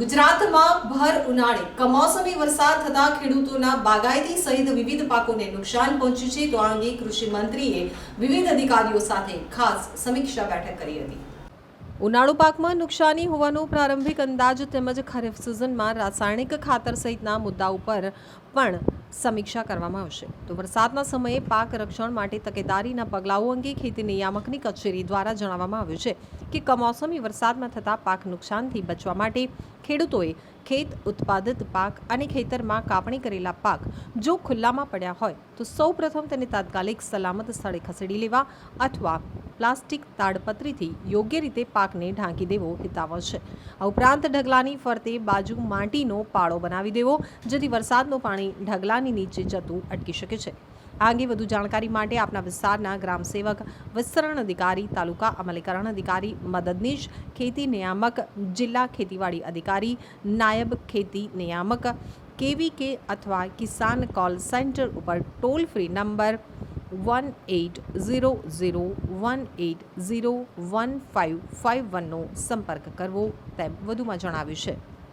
ઉનાળામાં ભર ઉનાળે. કમોસમી વરસાદ થતા ખેડૂતોના બાગાયતી સહિત વિવિધ પાકોને નુકસાન પહોંચ્યું છે. તો આ અંગે કૃષિ મંત્રીએ વિવિધ અધિકારીઓ સાથે ખાસ સમીક્ષા બેઠક કરી હતી. ઉનાળુ પાકમાં નુકસાની હોવાનો પ્રારંભિક અંદાજ તેમજ ખરીફ સિઝનમાં રાસાયણિક ખાતર સહિતના મુદ્દા ઉપર પણ સમીક્ષા કરવામાં આવશે. તો વરસાદના સમયે પાક રક્ષણ માટે તકેદારીના પગલાઓ અંગે ખેતી નિયામકની કચેરી દ્વારા જણાવવામાં આવ્યું છે કે કમોસમી વરસાદમાં થતા પાક નુકસાનથી બચવા માટે ખેડૂતોએ ખેત, ઉત્પાદિત પાક અને ખેતરમાં કાપણી કરેલા પાક જો ખુલ્લામાં પડ્યા હોય, તો સૌપ્રથમ તેને તાત્કાલિક સલામત સ્થળે ખસેડી લેવા અથવા પ્લાસ્ટિક તાડપત્રીથી યોગ્ય રીતે પાકને ઢાંકી દેવો હિતાવહ છે. આ ઉપરાંત ઢગલાની ફરતે બાજુ માટીનો પાળો બનાવી દેવો, જેથી વરસાદનું પાણી ઢગલાની નીચે જતું અટકી શકે છે. આ અંગે વધુ જાણકારી માટે આપના વિસ્તારના ગ્રામસેવક વિસ્તરણ અધિકારી, તાલુકા અમલીકરણ અધિકારી, મદદનીશ, ખેતી નિયામક, જિલ્લા ખેતીવાડી અધિકારી, નાયબ ખેતી નિયામક કેવી કે અથવા કિસાન કોલ સેન્ટર ઉપર toll free number one eight zero zero one eight zero one five five વનનો સંપર્ક કરવો તેમ વધુમાં જણાવ્યું છે.